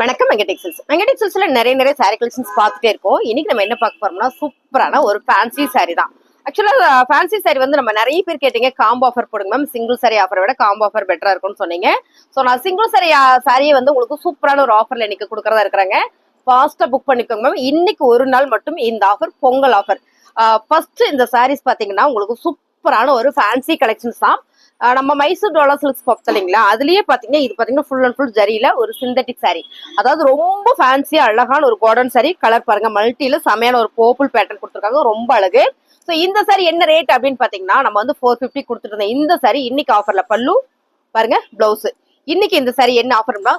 வணக்கம் வெங்கடெக் சில்ஸ். நிறைய நிறைய சாரி கலெக்ஷன்ஸ் பார்த்துட்டே இருக்கோம். இன்னைக்கு நம்ம என்ன பார்க்க போறோம்னா சூப்பரான ஒரு ஃபேன்சி சாரி தான். ஆக்சுவலா ஃபேன்சி சாரி வந்து நம்ம நிறைய பேர் கேட்டீங்க காம்போ ஆஃபர் போடுங்க மேம் சிங்கிள் சாரி ஆஃபரை விட காம்போ ஆஃபர் பெட்டரா இருக்கும்னு சொன்னீங்க. ஸோ நான் சிங்கிள் சாரி சாரியை வந்து உங்களுக்கு சூப்பரான ஒரு ஆஃபர்ல இன்னைக்கு கொடுக்கறதா இருக்கிறாங்க. ஃபாஸ்டா புக் பண்ணிக்கோங்க மேம் இன்னைக்கு ஒரு நாள் மட்டும் இந்த ஆஃபர் பொங்கல் ஆஃபர் ஃபர்ஸ்ட் இந்த சாரீஸ் பாத்தீங்கன்னா உங்களுக்கு சூப்பரான ஒரு ஃபேன்சி கலெக்ஷன்ஸ் தான். நம்ம மைசூர் டோலா சில்க்ஸ் பார்த்தோம் இல்லைங்களா அதுலயே பாத்தீங்கன்னா இது பாத்தீங்கன்னா ஃபுல் அண்ட் ஃபுல் ஜரியில ஒரு சிந்தட்டிக் சாரி அதாவது ரொம்ப ஃபேன்சியா அழகான ஒரு கோடன் சாரி கலர் பாருங்க மல்டியில செமையான ஒரு பர்பிள் பேட்டர்ன் கொடுத்துருக்காங்க. ரொம்ப அழகு. ஸோ இந்த சாரி என்ன ரேட் அப்படின்னு பாத்தீங்கன்னா நம்ம வந்து ஃபோர் ஃபிஃப்டி கொடுத்துட்டு இருந்தோம் இந்த சாரி இன்னைக்கு ஆஃபர்ல பல்லு பாருங்க பிளவுஸ் இன்னைக்கு இந்த சாரி என்ன ஆஃபர்னா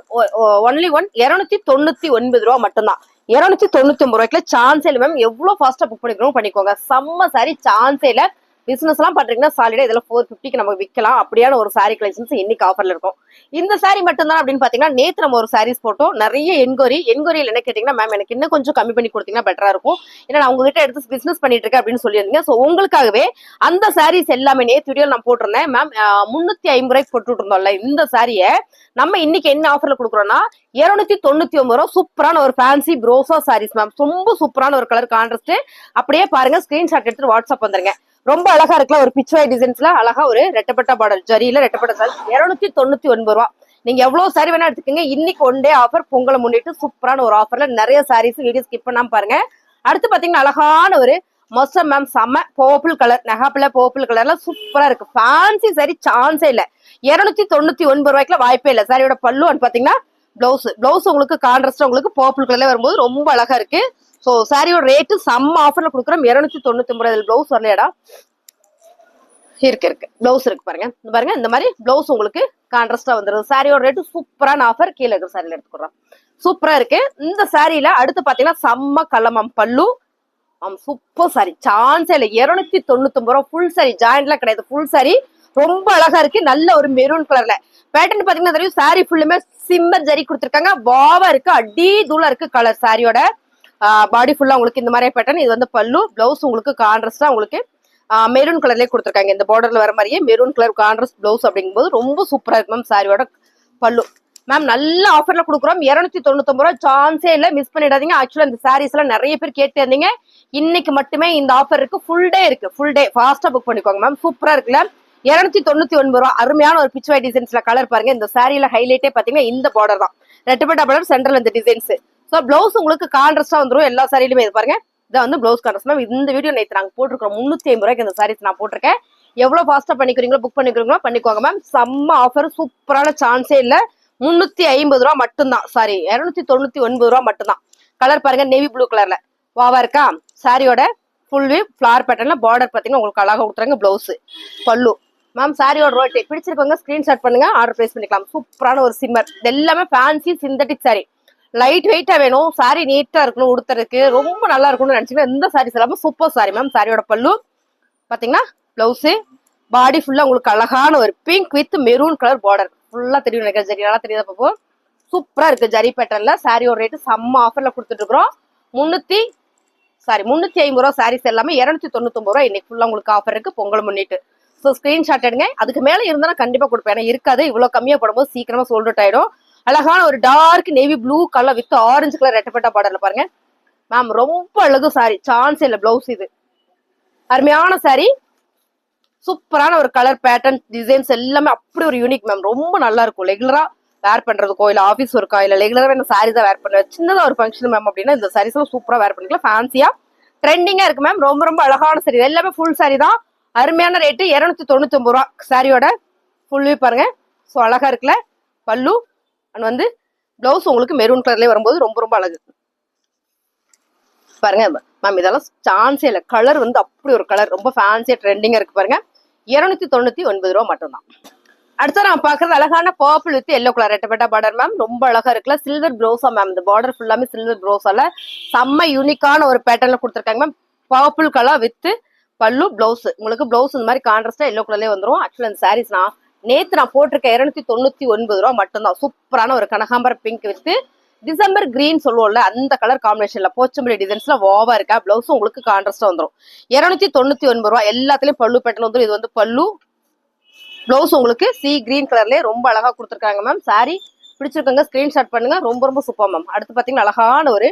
ஒன்லி ஒன் இருநூத்தி தொண்ணூத்தி ஒன்பது ரூபா மட்டும்தான். இருநூத்தி தொண்ணூத்தி ஒன்பது ரூபாய்க்குள்ள சான்ஸே இல்லை மேம் எவ்வளவு ஃபாஸ்டா புக் பண்ணிக்கிறோம் பண்ணிக்கோங்க. செம்ம சாரி சான்ஸே இல்லை பிசினஸ் எல்லாம் பாத்தீங்கன்னா சாலிடா இதுல ஃபோர் ஃபிஃப்டிக்கு நம்ம விற்கலாம் அப்படியான ஒரு சாரி கலெக்ஷன்ஸ் இன்னைக்கு ஆஃபர்ல இருக்கும். இந்த சாரி மட்டும்தான் அப்படின்னு பாத்தீங்கன்னா நேத்து நம்ம ஒரு சாரீஸ் போட்டோம். நிறைய என்கொயரி என்கொயரியில் என்ன கேட்டீங்கன்னா மேம் எனக்கு இன்னும் கொஞ்சம் கம்மி பண்ணி கொடுத்தீங்கன்னா பெட்டரா இருக்கும். ஏன்னா நான் உங்ககிட்ட எடுத்து பிசினஸ் பண்ணிட்டு இருக்கேன் அப்படின்னு சொல்லியிருந்தீங்க. ஸோ உங்களுக்காகவே அந்த சாரீஸ் எல்லாமே நேத்து வீடியோ நான் போட்டிருந்தேன். மேம் முன்னூத்தி ஐம்பது ரூபாய்க்கு போட்டுட்டு இருந்தோம்ல இந்த சாரியை நம்ம இன்னைக்கு என்ன ஆஃபர்ல கொடுக்குறோம்னா இருநூத்தி தொண்ணூத்தி ஒன்பது ரூபா சூப்பரான ஒரு ஃபேன்சி ப்ரோசா சாரீஸ் மேம் ரொம்ப சூப்பரான ஒரு கலர் கான்ட்ரஸ்ட் அப்படியே பாருங்க ஸ்கிரீன்ஷாட் எடுத்துட்டு வாட்ஸ்அப் வந்துருங்க. ரொம்ப அழகா இருக்குல்ல ஒரு பிச்சுவாய் டிசைன்ஸ்ல அழகா ஒரு ரெட்டப்பட்ட பாடல் ஜரியில ரெட்டப்பட்ட சாரி இருநூத்தி தொண்ணூத்தி ஒன்பது ரூபா. நீங்க எவ்வளவு சாரி வேணா எடுத்துக்கோங்க. இன்னைக்கு ஒன் டே ஆஃபர் பொங்கலை முன்னிட்டு சூப்பரான ஒரு ஆஃபர்ல நிறைய சாரீஸ் வீடியோ ஸ்கிப் பண்ணாம பாருங்க. அடுத்து பாத்தீங்கன்னா அழகான ஒரு மொசம் மேம் செம்ம பர்பிள் கலர் நெகாப்பில் பர்பிள் கலர்ல சூப்பரா இருக்கு. ஃபேன்சி சாரி சான்ஸே இல்லை. இருநூத்தி தொண்ணூத்தி ஒன்பது ரூபாய்க்குல வாய்ப்பே இல்லை. சாரியோட பல்லு பாத்தீங்கன்னா பிளவுஸ் பிளவுஸ் உங்களுக்கு கான்ட்ராஸ்ட் உங்களுக்கு பர்பிள் கலர்ல வரும்போது ரொம்ப அழகா இருக்கு. ஸோ சாரியோட ரேட்டு செம்ம ஆஃபர்ல கொடுக்குறோம். இருநூத்தி தொண்ணூத்தி ஒன்பது பிளவுஸ் வரலையாடா? இருக்கு இருக்கு. பிளவுஸ் இருக்கு பாருங்க. இந்த பாருங்க இந்த மாதிரி பிளவுஸ் உங்களுக்கு கான்ட்ராஸ்டா வந்துருது சாரியோட ரேட்டு சூப்பரான ஆஃபர் கீழே இருக்கிற சாரியில எடுத்துக்கிறோம் சூப்பரா இருக்கு. இந்த சாரியில அடுத்து பாத்தீங்கன்னா செம்ம கல்லமம் பல்லு. சூப்பர் சாரி சான்ஸே இல்லை. இருநூத்தி தொண்ணூத்தி ஒன்பது ரூபா ஃபுல் சாரி ஜாயிண்ட்லாம் கிடையாது. ஃபுல் சாரி ரொம்ப அழகா இருக்கு. நல்ல ஒரு மெரூன் கலர்ல பேட்டர்ன் பாத்தீங்கன்னா தெரியும் சாரி ஃபுல்லுமே சிம்மர் ஜரி கொடுத்துருக்காங்க. வாவா இருக்கு. அடி தூளா இருக்கு கலர் சாரியோட பாடி ஃபுல்லா உங்களுக்கு இந்த மாதிரி பேட்டர்ன் இது வந்து பல்லு பிளவுஸ் உங்களுக்கு கான்ட்ராஸ்டா உங்களுக்கு மெரூன் கலர்லயே கொடுத்துருக்காங்க. இந்த பார்டர்ல வர மாதிரியே மெரூன் கலர் கான்ட்ராஸ்ட் பிளவுஸ் அப்படிங்கும்போது ரொம்ப சூப்பரா இருக்கு மேம் சாரியோட பல்லு. மேம் நல்ல ஆஃபர்ல கொடுக்குறோம். இரநூத்தி தொண்ணூத்தொம்பது ரூபா சான்ஸே இல்லை. மிஸ் பண்ணிடாதீங்க. ஆக்சுவலா இந்த சாரீஸ் எல்லாம் நிறைய பேர் கேட்டு இருந்தீங்க. இன்னைக்கு மட்டுமே இந்த ஆஃபர் இருக்கு. ஃபுல் டே இருக்கு. ஃபுல் டே ஃபாஸ்டா புக் பண்ணிக்கோங்க மேம் சூப்பரா இருக்குல்ல? இருநூத்தி தொண்ணூத்தி ஒன்பது ரூபா. அருமையான ஒரு பிச்சுவை டிசைன்ஸ்ல கலர் பாருங்க. இந்த சாரியில ஹைலைட்டே பாத்தீங்கன்னா இந்த பார்டர் தான். ரெட்டப்பட்ட பார்டர் சென்ட்ரல் இந்த டிசைன்ஸ் ஸோ பிளவுஸ் உங்களுக்கு கான்ட்ரஸ்டா வந்துடும் எல்லா சாரியிலுமே இது பாருங்க. இதான் வந்து பிளவுஸ் கான்ட்ராஸ்ட் மேம் இந்த வீடியோ நேற்று நாங்கள் போட்டிருக்கோம் முந்நூத்தி ஐம்பது ரூபாய்க்கு இந்த சாரீஸ் நான் போட்டிருக்கேன். எவ்வளவு ஃபாஸ்டா பண்ணிக்கிறீங்களோ புக் பண்ணிக்கிறீங்களோ பண்ணிக்கோங்க மேம் செம்ம ஆஃபர் சூப்பரான சான்ஸே இல்ல. முன்னூத்தி ஐம்பது ரூபா மட்டும்தான் சாரி இருநூத்தி தொண்ணூத்தி ஒன்பது ரூபா மட்டும்தான். கலர் பாருங்க நேவி ப்ளூ கலர்ல வாவா இருக்கா? சாரியோட ஃபுல் வியூ ஃபிளார் பேட்டர்ல பார்டர் பாத்தீங்கன்னா உங்களுக்கு அழகா கொடுத்துறாங்க பிளவுஸ் பல்லு. மேம் சாரியோட ரோட்டி பிடிச்சிருக்கவங்க ஸ்கிரீன்ஷாட் பண்ணுங்க ஆர்டர் பிளேஸ் பண்ணிக்கலாம். சூப்பரான ஒரு சிம்மர் எல்லாமே ஃபேன்சி சிந்தட்டிக் சாரி லைட் வெயிட்டா வேணும். சாரி நீட்டா இருக்கணும் உடுத்துறதுக்கு. ரொம்ப நல்லா இருக்கும்னு நினைச்சீங்கன்னா இந்த சாரீஸ் எல்லாமே சூப்பர் சாரி மேம் சாரியோட பல்லு. பாத்தீங்கன்னா பிளவுஸு பாடி ஃபுல்லா உங்களுக்கு அழகான ஒரு pink with maroon colour border ஃபுல்லா தெரியும் நினைக்கிற ஜரி நல்லா தெரியாத பார்ப்போம் சூப்பரா இருக்கு ஜரி பேட்டர்ல சாரியோட ரேட்டு செம்ம ஆஃபர்ல கொடுத்துட்டு இருக்கிறோம். முன்னூத்தி சாரி முன்னூத்தி ஐம்பது ரூபா சாரீஸ் எல்லாமே. இரநூத்தி தொண்ணூத்தொம்பது ரூபா இன்னைக்கு ஃபுல்லா உங்களுக்கு ஆஃபர் இருக்கு. பொங்கல் முன்னிட்டு. ஸோ ஸ்க்ரீன்ஷாட் எடுங்க. அதுக்கு மேல இருந்தா நான் கண்டிப்பா கொடுப்பேன். ஏன்னா இருக்காது. இவ்வளவு கம்மியா போடும்போது சீக்கிரமா சோல்ட் அவுட் ஆயிடும். அழகான ஒரு dark navy blue colour with orange colour ரெட்டப்பட்ட பார்டர்ல பாருங்க. மேம் ரொம்ப அழகு சாரி சான்ஸ் இல்ல பிளவுஸ் இது. அருமையான சாரி சூப்பரான ஒரு கலர் பேட்டர்ன் டிசைன்ஸ் எல்லாமே அப்படி ஒரு யூனிக் மேம் ரொம்ப நல்லா இருக்கும். ரெகுலரா வேர் பண்றதுக்கோ இல்ல ஆஃபீஸ் ஒர்க்கா இல்ல ரெகுலரா இந்த சாரி தான் வேர் பண்ணுவேன். சின்னதா ஒரு ஃபங்க்ஷன் மேம் அப்படின்னா இந்த சாரீஸ் எல்லாம் சூப்பரா வேர் பண்ணிக்கலாம். ஃபேன்சியா ட்ரெண்டிங்கா இருக்கு மேம் ரொம்ப ரொம்ப அழகான சாரி எல்லாமே ஃபுல் சாரி தான். அருமையான ரேட்டு இரநூத்தி தொண்ணூத்தி ஒன்பது ரூபா. சாரியோட ஃபுல் பாருங்க. ஸோ அழகா இருக்குல்ல? பல்லு அண்ட் வந்து பிளவுஸ் உங்களுக்கு மெரூன் கலர்லேயே வரும்போது ரொம்ப ரொம்ப அழகு. பாருங்க மேம் இதெல்லாம் சான்ஸே இல்லை. கலர் வந்து அப்படி ஒரு கலர் ரொம்ப ஃபேன்சியாக ட்ரெண்டிங்காக இருக்கு பாருங்க. இருநூத்தி தொண்ணூத்தி ஒன்பது ரூபா மட்டும்தான். அடுத்த நான் பாக்குறது அழகான பர்பிள் வித் எல்லோ கலர் ரெட்டப்பட்ட பார்டர் மேம் ரொம்ப அழகா இருக்குல்ல. சில்வர் ப்ரோஸா மேம் இந்த பார்டர் ஃபுல்லாமே சில்வர் ப்ரோஸால செம்ம யூனிக்கான ஒரு பேட்டர்ல கொடுத்துருக்காங்க மேம் பர்பிள் கலர் வித் பல்லு பிளவுஸ் உங்களுக்கு பிளவுஸ் இந்த மாதிரி கான்ட்ராஸ்டா எல்லோ கலர்லயே வந்துடும் ஆக்சுவலி அந்த சாரீஸ் நான் நேத்து நான் போட்டிருக்கேன் இருநூத்தி தொண்ணூத்தி ஒன்பது ரூபா மட்டும்தான். சூப்பரான ஒரு கனகாம்பர பிங்க் வித் டிசம்பர் கிரீன் சொல்லுவோம்ல அந்த கலர் காம்பினேஷன்ல போச்சம்பள்ளி டிசைன்ஸ்ல ஓவா இருக்கா? பிளவுஸ் உங்களுக்கு கான்ட்ராஸ்டா வந்துடும் இருநூத்தி தொண்ணூத்தி ஒன்பது ரூபா எல்லாத்துலயும் பல்லு பேட்டர்ன் வந்துடும் இது வந்து பல்லு. பிளவுஸ் உங்களுக்கு சி கிரீன் கலர்லயே ரொம்ப அழகா கொடுத்துருக்காங்க மேம் சாரி பிடிச்சிருக்கங்க ஸ்கிரீன்ஷாட் பண்ணுங்க. ரொம்ப ரொம்ப சூப்பர் மேம் அடுத்து பாத்தீங்கன்னா அழகான ஒரு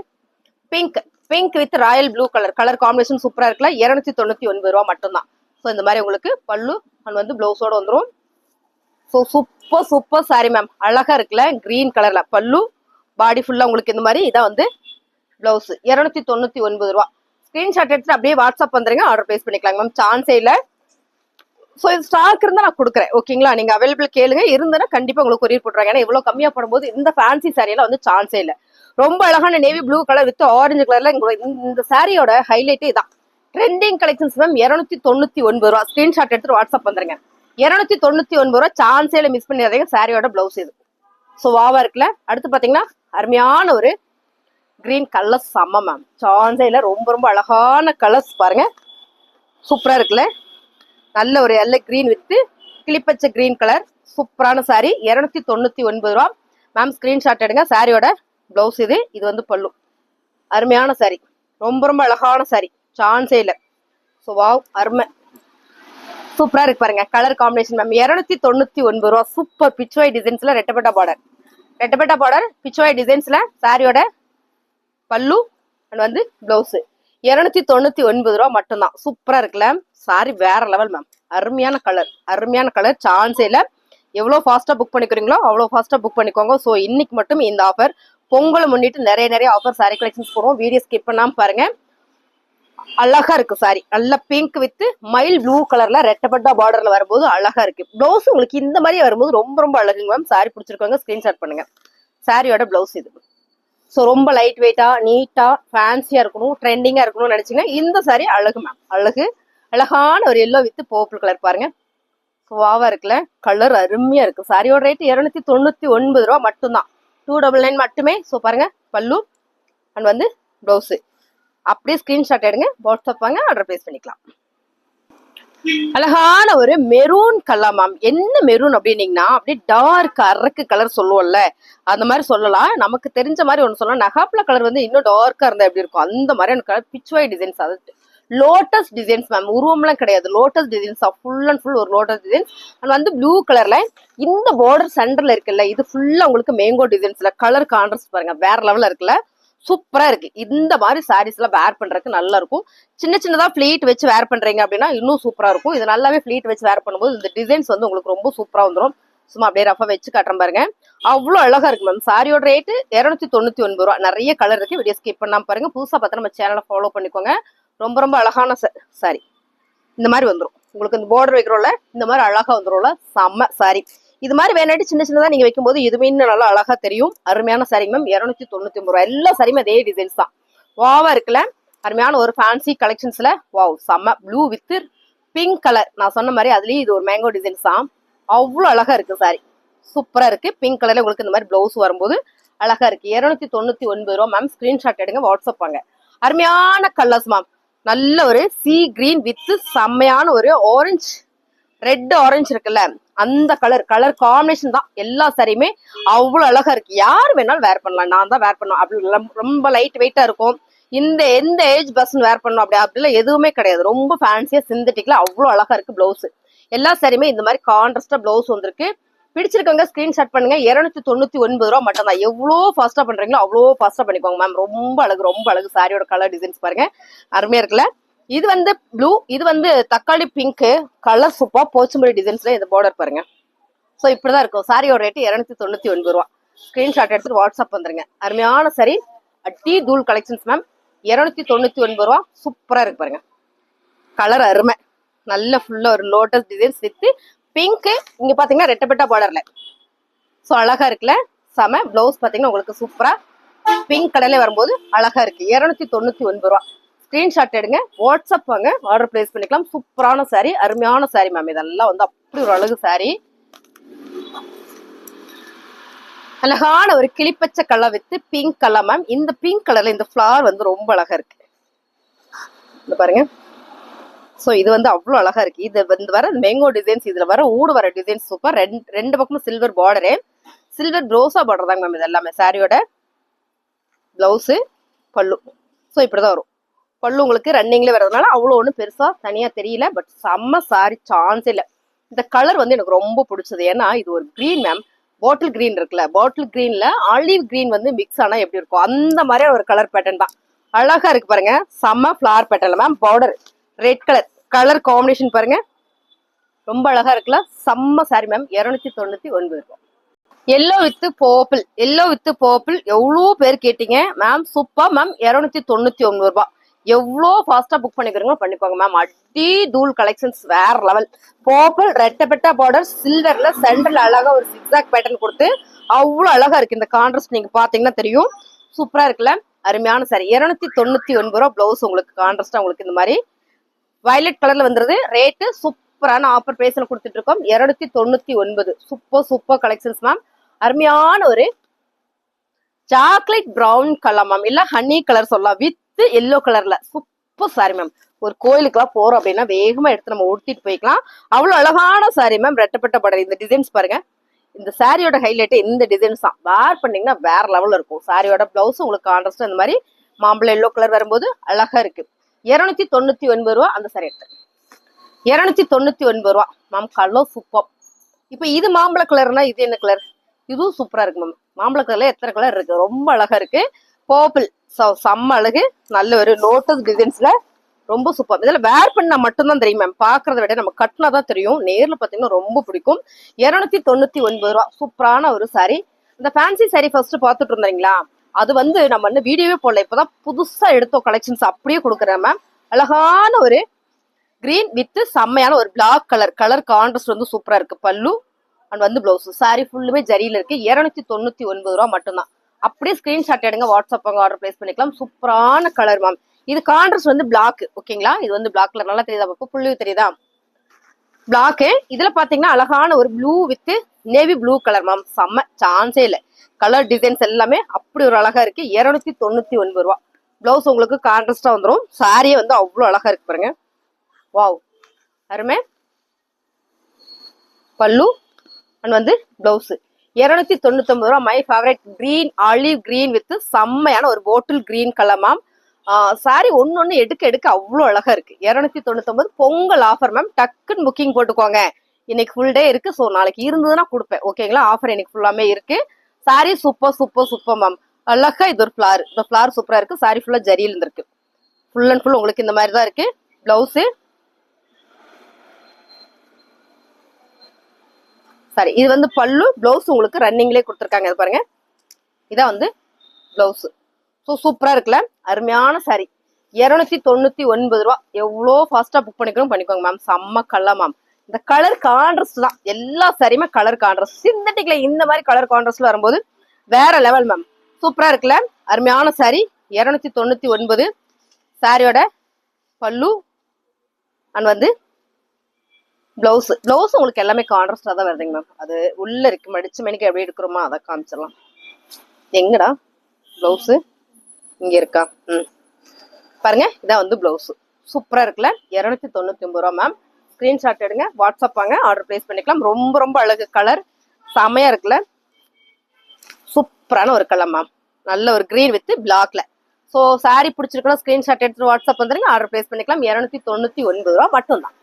pink pink with royal blue colour colour combination சூப்பரா இருக்குல்ல? இருநூத்தி தொண்ணூத்தி ஒன்பது ரூபா மட்டும்தான். ஸோ இந்த மாதிரி உங்களுக்கு பல்லு அண்ட் வந்து பிளவுஸோட வந்துடும் so super super sari ma'am அழகா இருக்குல்ல? கிரீன் கலர்ல பல்லு பாடி ஃபுல்லா உங்களுக்கு இந்த மாதிரி இதான் வந்து பிளவுஸ் இருநூத்தி தொண்ணூத்தி ஒன்பது ரூபா. ஸ்கிரீன்ஷாட் எடுத்துட்டு அப்படியே வாட்ஸ்அப் வந்துருங்க. ஆர்டர் ப்ளேஸ் பண்ணிக்கலாங்க மேம் சான்ஸே இல்லை. ஸோ இது ஸ்டாக் இருந்தால் நான் கொடுக்குறேன். ஓகேங்களா நீங்கள் அவைலபிள் கேளுங்க. இருந்தனா கண்டிப்பாக உங்களுக்கு கொரியர் போட்டுறாங்க ஏன்னா இவ்வளோ கம்மியாக போடும்போது இந்த ஃபேன்சி சாரியெல்லாம் வந்து சான்ஸே இல்லை. ரொம்ப அழகான navy blue colour with orange கலர்ல இந்த சாரியோட ஹைலைட்டே இதான். ட்ரெண்டிங் கலெக்ஷன்ஸ் மேம் இரநூத்தி தொண்ணூத்தி ஒன்பது ரூபா. ஸ்கிரீன்ஷாட் எடுத்துட்டு வாட்ஸ்அப் வந்துருங்க. இரநூத்தி தொண்ணூத்தி ஒன்பது ரூபா சான்ஸேல மிஸ் பண்ணிடாதீங்க சாரியோட பிளவுஸ் இது. ஸோ வாவா இருக்குல்ல? அடுத்து பாத்தீங்கன்னா அருமையான ஒரு கிரீன் கலர் செம்ம மேம் சான்ஸேல ரொம்ப ரொம்ப அழகான கலர்ஸ் பாருங்க. சூப்பரா இருக்குல்ல? நல்ல ஒரு எல்ல கிரீன் வித்து கிளிப்பச்ச கிரீன் கலர் சூப்பரான சாரி இரநூத்தி தொண்ணூத்தி ஒன்பது ரூபா. மேம் ஸ்கிரீன்ஷாட் எடுங்க சாரியோட பிளவுஸ் இது இது வந்து பல்லு. அருமையான சாரி ரொம்ப ரொம்ப அழகான சாரி சான்ஸே இல்லை. ஸோ வாவ் அருமை. சூப்பராக இருக்கு பாருங்க. கலர் காம்பினேஷன் மேம் இருநூத்தி தொண்ணூத்தி ஒன்பது ரூபா சூப்பர் பிச்சுவாய் டிசைன்ஸ்ல ரெட்டப்பட்டா பார்டர் ரெட்டப்பட்டா பார்டர் பிச்சுவாய் டிசைன்ஸ்ல சாரியோட பல்லு அண்ட் வந்து பிளவுஸ் இருநூத்தி தொண்ணூத்தி ஒன்பது ரூபா மட்டும்தான் சூப்பரா இருக்குல்ல சாரி வேற லெவல் மேம் அருமையான கலர் அருமையான கலர் சான்ஸே இல்லை. எவ்வளோ ஃபாஸ்ட்டாக புக் பண்ணிக்கிறீங்களோ அவ்வளோ ஃபாஸ்ட்டாக புக் பண்ணிக்கோங்க. ஸோ இன்னைக்கு மட்டும் இந்த ஆஃபர் பொங்கலை முன்னிட்டு நிறைய நிறைய ஆஃபர் சாரி கலெக்ஷன்ஸ் போடுவோம். வீடியோ ஸ்கிப் பண்ணாம பாருங்க. அழகா இருக்கு சாரி நல்ல பிங்க் வித் மைல் ப்ளூ கலர்ல ரெட்டப்பட்டா பார்டர்ல வரும்போது அழகா இருக்கு. பிளவுஸ் உங்களுக்கு இந்த மாதிரி வரும்போது ரொம்ப ரொம்ப அழகுங்க மேம் சாரி பிடிச்சிருக்கவங்க ஸ்கிரீன்ஷாட் பண்ணுங்க. சாரியோட பிளவுஸ் இது. ஸோ ரொம்ப லைட் வெயிட்டா நீட்டா ஃபேன்சியா இருக்கணும் ட்ரெண்டிங்கா இருக்கணும்னு நினைச்சீங்கன்னா இந்த சாரி அழகு மேம் அழகு அழகான ஒரு எல்லோ வித் பர்பிள் கலர் பாருங்க. சுவாவா இருக்குல்ல. கலர் அருமையா இருக்கு. சாரியோட ரேட் இருநூத்தி தொண்ணூத்தி ஒன்பது ரூபா மட்டும்தான். டூ டபுள் நைன் மட்டுமே. ஸோ பாருங்க பல்லு அண்ட் வந்து ப்ளவுஸு அப்படியே ஸ்க்ரீன்ஷாட் எடுங்க. வாட்ஸ்அப் வாங்க ஆர்டர் பிளேஸ் பண்ணிக்கலாம். அழகான ஒரு மெரூன் கலர் மேம் என்ன மெரூன் அப்படின்னீங்கன்னா அப்படியே டார்க் அரக்கு கலர் சொல்லுவோம்ல. அந்த மாதிரி சொல்லலாம். நமக்கு தெரிஞ்ச மாதிரி ஒன்று சொல்லலாம். நகாப்ல கலர் வந்து இன்னும் டார்க்கா இருந்தா எப்படி இருக்கும்? அந்த மாதிரியான கலர் பிச்சுவாய் டிசைன்ஸ் அது. லோட்டஸ் டிசைன்ஸ் மேம் உருவம்லாம் கிடையாது. Lotus designs full and full ஒரு லோட்டஸ் டிசைன்ஸ் அண்ட் வந்து ப்ளூ கலர்ல இந்த பார்டர் சென்டர்ல இருக்குல்ல இது ஃபுல்லா உங்களுக்கு மேங்கோ டிசைன்ஸ்ல கலர் கான்ட்ராஸ்ட் பாருங்க. வேற லெவல்ல இருக்குல்ல. சூப்பரா இருக்கு. இந்த மாதிரி சாரீஸ் எல்லாம் வேர் பண்றதுக்கு நல்லா இருக்கும் சின்ன சின்னதா ஃபிளீட் வச்சு வேர் பண்றீங்க அப்படின்னா இன்னும் சூப்பரா இருக்கும். இது நல்லாவே ஃபிளீட் வச்சு வேர் பண்ணும்போது இந்த டிசைன்ஸ் வந்து உங்களுக்கு ரொம்ப சூப்பரா வந்துடும் சும்மா அப்படியே ரஃபா வச்சு காட்டுறேன் பாருங்க. அவ்வளோ அழகா இருக்கு மேம் சாரியோட ரேட்டு இரநூத்தி தொண்ணூத்தி ஒன்பது ரூபா. நிறைய கலர் இருக்கு. வீடியோ ஸ்கிப் பண்ணாம பாருங்க. புதுசா பார்த்து நம்ம சேனலை ஃபாலோ பண்ணிக்கோங்க. ரொம்ப ரொம்ப அழகான சாரி இந்த மாதிரி வந்துடும் உங்களுக்கு இந்த பார்டர் வைக்கிறோம்ல இந்த மாதிரி அழகாக வந்துடும்ல செம்ம சாரி இது மாதிரி வேணாட்டி சின்ன சின்னதாக நீங்கள் வைக்கும்போது இதுவுமே இன்னும் நல்லா அழகாக தெரியும். அருமையான சாரி மேம் இரநூத்தி தொண்ணூத்தி ஒன்பது ரூபா எல்லா சாரியுமே அதே டிசைன்ஸ் தான். வாவா இருக்குல்ல. அருமையான ஒரு ஃபேன்சி கலெக்ஷன்ஸ்ல வாவ் செம்ம. ப்ளூ வித் பிங்க் கலர் நான் சொன்ன மாதிரி அதுலேயும் இது ஒரு மேங்கோ டிசைன்ஸ் தான். அவ்வளோ அழகாக இருக்குது சாரி சூப்பராக இருக்குது பிங்க் கலரில் உங்களுக்கு இந்த மாதிரி ப்ளவுஸ் வரும்போது அழகாக இருக்குது இரநூத்தி தொண்ணூற்றி ஒன்பது ரூபா மேம் ஸ்க்ரீன்ஷாட் எடுங்க. வாட்ஸ்அப் வாங்க. அருமையான கலர்ஸ் மேம் நல்ல ஒரு சி கிரீன் வித் செம்மையான ஒரு ஆரஞ்சு ரெட் ஆரஞ்சு இருக்குல்ல அந்த கலர் கலர் காம்பினேஷன் தான் எல்லா சாரியுமே அவ்வளவு அழகா இருக்கு. யார் வேணாலும் வேர் பண்ணலாம். நான் தான் வேர் பண்ணுவேன் அப்படி ரொம்ப- லைட் வெயிட்டா இருக்கும். இந்த எந்த ஏஜ் பர்சன் வேர் பண்ணும் அப்படி அப்படிலாம் எதுவுமே கிடையாது. ரொம்ப ஃபேன்சியா சிந்தட்டிக்ல அவ்வளவு அழகா இருக்கு பிளவுஸ் எல்லா சாரியுமே இந்த மாதிரி கான்ட்ரஸ்டா பிளவுஸ் வந்திருக்கு. பிடிச்சிருக்கவங்க ஸ்கிரீன்ஷாட் பண்ணுங்க. இருநூத்தி தொண்ணூத்தி ஒன்பது ரூபா மட்டும் தான் எவ்வளோ ஃபாஸ்டா பண்றீங்களோ அவ்வளோ ஃபாஸ்டா பண்ணிக்கோங்க மேம் ரொம்ப அழகு ரொம்ப அழகு. சாரியோட கலர் டிசைன்ஸ் பாருங்க. அருமையா இருக்குல்ல? இது வந்து ப்ளூ இது வந்து தக்காளி பிங்க் கலர் சூப்பா போச்சும்படி டிசைன்ஸ்ல இந்த பார்டர் பாருங்க. ஸோ இப்படிதான் இருக்கும். சாரியோட ரேட்டு இருநூத்தி தொண்ணூத்தி ஒன்பது ரூபா. ஸ்கிரீன்ஷாட் எடுத்துட்டு வாட்ஸ்அப் வந்துருங்க. அருமையான சரி அட்டி தூள் கலெக்ஷன்ஸ் மேம் இருநூத்தி தொண்ணூத்தி ஒன்பது ரூபா. சூப்பரா இருக்கு பாருங்க. கலர் அருமை. நல்ல ஃபுல்லா ஒரு லோட்டஸ் டிசைன்ஸ் வித் பிங்க் இங்க பாத்தீங்கன்னா ரெட்டப்பட்ட பார்டர்ல ஸோ அழகா இருக்குல்ல? செம பிளவுஸ் பாத்தீங்கன்னா உங்களுக்கு சூப்பரா பிங்க் கலர்ல வரும்போது அழகா இருக்கு. இருநூத்தி தொண்ணூத்தி ஒன்பது ரூபா. ஸ்கிரீன்ஷாட் எடுங்க. வாட்ஸ்அப் வாங்க. ஆர்டர் பிளேஸ் பண்ணிக்கலாம். சூப்பரான சாரி அருமையான சாரி மேம் இதெல்லாம் வந்து அப்படி ஒரு அழகு சாரி அழகான ஒரு கிளிப்பச்சை colour with pink colour ma'am இந்த பிங்க் கலர்ல இந்த ஃபிளவர் வந்து ரொம்ப அழகா இருக்கு. பாருங்க. ஸோ இது வந்து அவ்வளோ அழகா இருக்கு. இது வந்து வர மேங்கோ டிசைன்ஸ் இதுல வர ஊடு வர டிசைன்ஸ் சூப்பர் ரெண்டு ரெண்டு பக்கமும் சில்வர் பார்டரு சில்வர் ப்ரோஸா பார்டர் தாங்க மேம் இது எல்லாமே. சாரியோட ப்ளவுஸு பல்லு. ஸோ இப்படிதான் வரும். பல்லு உங்களுக்கு ரன்னிங்ல வர்றதுனால அவ்வளோ ஒன்றும் பெருசா தனியா தெரியல. பட் செம்ம சாரி சான்ஸ் இல்லை. இந்த கலர் வந்து எனக்கு ரொம்ப பிடிச்சது. ஏன்னா இது ஒரு க்ரீன் மேம் பாட்டில் க்ரீன் இருக்குல்ல. பாட்டில் க்ரீனில் ஆலிவ் க்ரீன் வந்து மிக்ஸ் ஆனா எப்படி இருக்கும் அந்த மாதிரியான ஒரு கலர் பேட்டர்ன் தான். அழகா இருக்கு பாருங்க. செம்ம floral பேட்டர்ல ma'am powder red colour colour combination பாருங்க. ரொம்ப அழகா இருக்குல்ல. செம்ம சாரி மேம் இருநூத்தி தொண்ணூத்தி ஒன்பது ரூபாய் yellow with purple yellow with purple எவ்வளோ பேர் கேட்டீங்க? மேம் சூப்பா மேம் இருநூத்தி தொண்ணூத்தி ஒன்பது ரூபாய் எவ்வளோ ஃபாஸ்டா புக் பண்ணிக்கிறீங்களோ பண்ணிக்கோங்க மேம் அடி தூள் கலெக்ஷன்ஸ் வேற லெவல் போப்பிள் ரெட்டப்பெட்டா பார்டர் சில்வர்ல சென்டர்ல அழகா ஒரு சிக்ஸாக் பேட்டர்ன் கொடுத்து அவ்வளோ அழகா இருக்கு. இந்த கான்ட்ராஸ்ட் நீங்க பாத்தீங்கன்னா தெரியும். சூப்பரா இருக்குல்ல. அருமையான சாரி இரநூத்தி தொண்ணூத்தி ஒன்பது ரூபா பிளவுஸ் உங்களுக்கு கான்ட்ராஸ்டா உங்களுக்கு இந்த மாதிரி வயலட் கலர்ல வந்துருது ரேட்டு சூப்பரான ஆஃபர் பிரைஸ்ல கொடுத்துட்டு இருக்கோம் இருநூத்தி தொண்ணூத்தி ஒன்பது. சூப்பர் சூப்பர் கலெக்ஷன்ஸ் மேம் அருமையான ஒரு சாக்லேட் பிரவுன் கலர் மேம் இல்ல ஹனி கலர் சொல்லலாம். வித் எல்லோ கலர்ல சூப்பர் சாரி மேம் ஒரு கோயிலுக்குலாம் போறோம் அப்படின்னா வேகமா எடுத்து நம்ம உடுத்திட்டு போய்க்கலாம். அவ்வளவு அழகான சாரி மேம் ரெட்டப்பட்ட படர் இந்த டிசைன்ஸ் பாருங்க. இந்த சாரியோட ஹைலைட் இந்த டிசைன்ஸ் தான். வேர் பண்ணீங்கன்னா வேற லெவல்ல இருக்கும். சாரியோட பிளவுஸ் உங்களுக்கு கான்ட்ராஸ்ட் இந்த மாதிரி மாம்பழம் எல்லோ கலர் வரும்போது அழகா இருக்கு. இருநூத்தி தொண்ணூத்தி ஒன்பது ரூபா அந்த சாரி எடுத்து இரநூத்தி தொண்ணூத்தி ஒன்பது ரூபா. மேம் கலர் சூப்பர் இப்போ இது மாம்பழ கலர்னா இது என்ன கலர் இதுவும் சூப்பரா இருக்கு மேம் மாம்பழ கலர்ல எத்தனை கலர் இருக்கு? ரொம்ப அழகா இருக்கு. பர்பிள் செம்ம அழகு. நல்ல ஒரு லோட்டஸ் டிசைன்ஸ்ல ரொம்ப சூப்பர் இதில் வேர் பண்ணா மட்டும்தான் தெரியும் மேம் பாக்குறத விட நம்ம கட்டினா தான் தெரியும். நேரில் பார்த்தீங்கன்னா ரொம்ப பிடிக்கும். இருநூத்தி தொண்ணூத்தி ஒன்பது ரூபா. சூப்பரான ஒரு சாரி இந்த ஃபேன்சி சாரி ஃபர்ஸ்ட் பார்த்துட்டு இருந்தீங்களா அது வந்து நம்ம இன்னும் வீடியோவே போடல. இப்போதான் புதுசா எடுத்தோம் கலெக்ஷன்ஸ் அப்படியே கொடுக்குறேன் மேம் அழகான ஒரு கிரீன் வித் செம்மையான ஒரு பிளாக் கலர் கலர் கான்ட்ரஸ்ட் வந்து சூப்பரா இருக்கு. பல்லு அண்ட் வந்து பிளவுஸ் சாரி ஃபுல்லுமே ஜரியில இருக்கு. இருநூத்தி தொண்ணூத்தி ஒன்பது ரூபா மட்டும்தான். அப்படியே ஸ்கிரீன்ஷாட் எடுங்க. வாட்ஸ்அப் அங்க ஆர்டர் பிளேஸ் பண்ணிக்கலாம். சூப்பரான கலர் மேம் இது கான்ட்ரஸ்ட் வந்து பிளாக் ஓகேங்களா இது வந்து பிளாக் கலர் நல்லா தெரியுதா? பாப்பா புள்ளி தெரியுதா? பிளாக்கு இதுல பாத்தீங்கன்னா அழகான ஒரு blue with navy blue colour ma'am செம்ம சான்ஸே இல்லை. கலர் டிசைன்ஸ் எல்லாமே அப்படி ஒரு அழகா இருக்கு. இருநூத்தி தொண்ணூத்தி ஒன்பது ரூபா. பிளவுஸ் உங்களுக்கு கான்ட்ராஸ்டா வந்துடும் சாரியே வந்து அவ்வளோ அழகா இருக்கு பாருங்க. வாவ் அருமே. பல்லு. அண்ட் வந்து பிளவுஸ் இருநூத்தி தொண்ணூத்தொன்பது ரூபா. My favourite green olive green with செம்மையான ஒரு போட்டில் கிரீன் கலர் மேம் சாரி ஒன்று ஒன்று எடுக்க எடுக்க அவ்வளோ அழகாக இருக்குது இரநூத்தி தொண்ணூத்தொம்பது பொங்கல் ஆஃபர் மேம் டக்குன்னு புக்கிங் போட்டுக்கோங்க. இன்னைக்கு ஃபுல் டே இருக்கு. ஸோ நாளைக்கு இருந்ததுன்னா கொடுப்பேன். ஓகேங்களா ஆஃபர் இன்னைக்கு ஃபுல்லாமே இருக்கு. Sari super super super ma'am அழகா இது ஒரு ஃபிளார் இந்த ஃபிளார் சூப்பரா இருக்கு. சாரி ஃபுல்லா ஜரியில் இருந்திருக்கு. ஃபுல் அண்ட் ஃபுல் உங்களுக்கு இந்த மாதிரி தான் இருக்கு. பிளவுஸு சாரி இது வந்து பல்லு. பிளவுஸ் உங்களுக்கு ரன்னிங்லேயே கொடுத்துருக்காங்க. இது பாருங்க. இதான் வந்து பிளவுஸ் ஸோ சூப்பராக இருக்குல்ல? அருமையான சாரி இரநூத்தி தொண்ணூற்றி ஒன்பது ரூபா. எவ்வளோ ஃபாஸ்ட்டாக புக் பண்ணிக்கணும் பண்ணிக்கோங்க மேம் செம்ம கலர் மேம் இந்த கலர் கான்ட்ரஸ்ட் தான். எல்லா சாரியுமே கலர் கான்ட்ரஸ்ட் சிந்தட்டிக்ல இந்த மாதிரி கலர் கான்ட்ரஸ்ட்ல வரும்போது வேற லெவல் மேம் சூப்பரா இருக்குல்ல? அருமையான சாரி இருநூத்தி தொண்ணூத்தி ஒன்பது. சாரியோட பல்லு அண்ட் வந்து பிளவுஸ் பிளவுஸ் உங்களுக்கு எல்லாமே கான்ட்ராஸ்டா தான் வருதுங்க மேம் அது உள்ள இருக்கு. மடிச்சு மணிக்கு எப்படி எடுக்கிறோமோ? அதை காமிச்சிடலாம். எங்கடா? பிளவுஸ் இங்க இருக்கா? ம். பாருங்க இதான் வந்து பிளவுஸ் சூப்பரா இருக்குல்ல? இருநூத்தி தொண்ணூத்தி ஒன்பது ரூபா மேம் ஸ்க்ரீன்ஷாட் எடுங்க வாட்ஸ்அப் வாங்க ஆர்டர் பிளேஸ் பண்ணிக்கலாம். ரொம்ப ரொம்ப அழகு கலர் செமையா இருக்குல்ல? சூப்பரான ஒரு கலர் மேம் நல்ல ஒரு கிரீன் வித் பிளாக்ல ஸோ சாரி பிடிச்சிருக்கணும் ஸ்கிரீன்ஷாட் எடுத்து வாட்ஸ்அப் வந்துருங்க ஆர்டர் பிளேஸ் பண்ணிக்கலாம். இரநூத்தி தொண்ணூத்தி ஒன்பது ரூபா மட்டும்தான்.